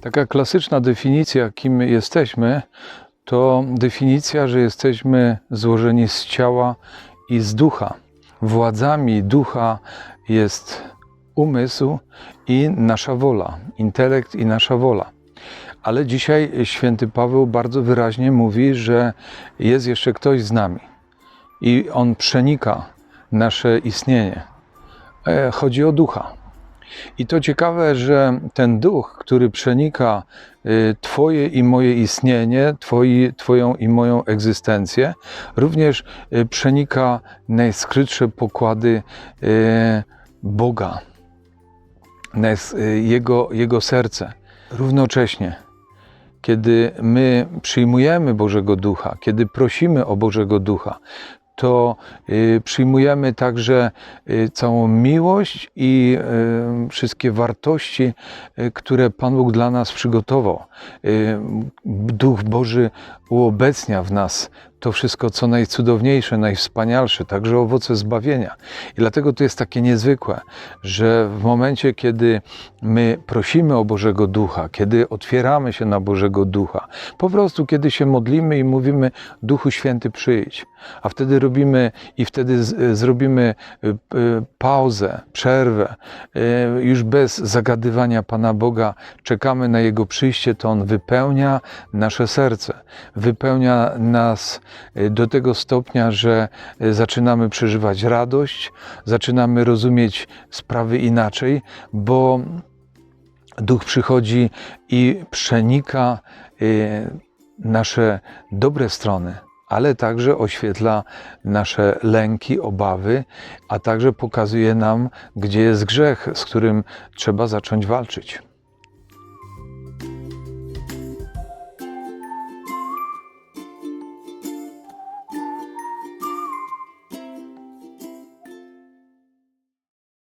Taka klasyczna definicja, kim jesteśmy, to definicja, że jesteśmy złożeni z ciała i z ducha. Władzami ducha jest umysł i nasza wola, intelekt i nasza wola. Ale dzisiaj święty Paweł bardzo wyraźnie mówi, że jest jeszcze ktoś z nami i on przenika nasze istnienie. E, Chodzi o ducha. I to ciekawe, że ten duch, który przenika y, Twoje i moje istnienie, twoi, Twoją i moją egzystencję, również y, przenika najskrytsze pokłady y, Boga, jego, jego serce. Równocześnie, kiedy my przyjmujemy Bożego Ducha, kiedy prosimy o Bożego Ducha, to y, przyjmujemy także y, całą miłość i y, wszystkie wartości, które Pan Bóg dla nas przygotował. Duch Boży uobecnia w nas to wszystko, co najcudowniejsze, najwspanialsze, także owoce zbawienia. I dlatego to jest takie niezwykłe, że w momencie, kiedy my prosimy o Bożego Ducha, kiedy otwieramy się na Bożego Ducha, po prostu kiedy się modlimy i mówimy Duchu Święty przyjdź, a wtedy robimy i wtedy z, zrobimy y, y, pauzę, przerwę, już bez zagadywania Pana Boga, czekamy na Jego przyjście, to On wypełnia nasze serce, wypełnia nas y, do tego stopnia, że y, zaczynamy przeżywać radość, zaczynamy rozumieć sprawy inaczej, bo Duch przychodzi i przenika y, nasze dobre strony, ale także oświetla nasze lęki, obawy, a także pokazuje nam, gdzie jest grzech, z którym trzeba zacząć walczyć.